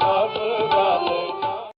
ਕਬ ਗਲ